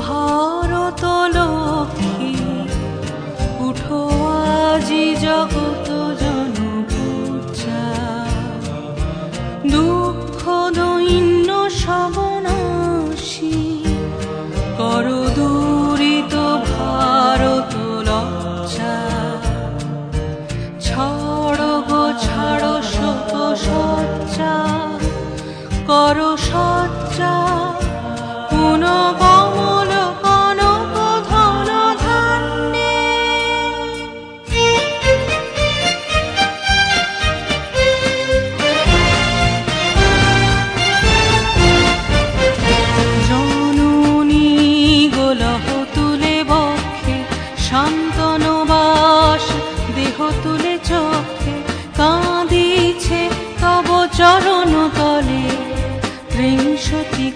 ভারত লক্ষ্মী, উঠো আজি জগত জনপূজা। দুঃখ দৈন্য সবনাশী, কর দূরিত ভারত লজ্জা। ছাড় গো, ছাড় শত সজ্জা কর সজ্জা পুনঃ শান্তনবাস দেহ তুলে চোখে কাঁদিছে তব চরণ তলে। ত্রিংশতি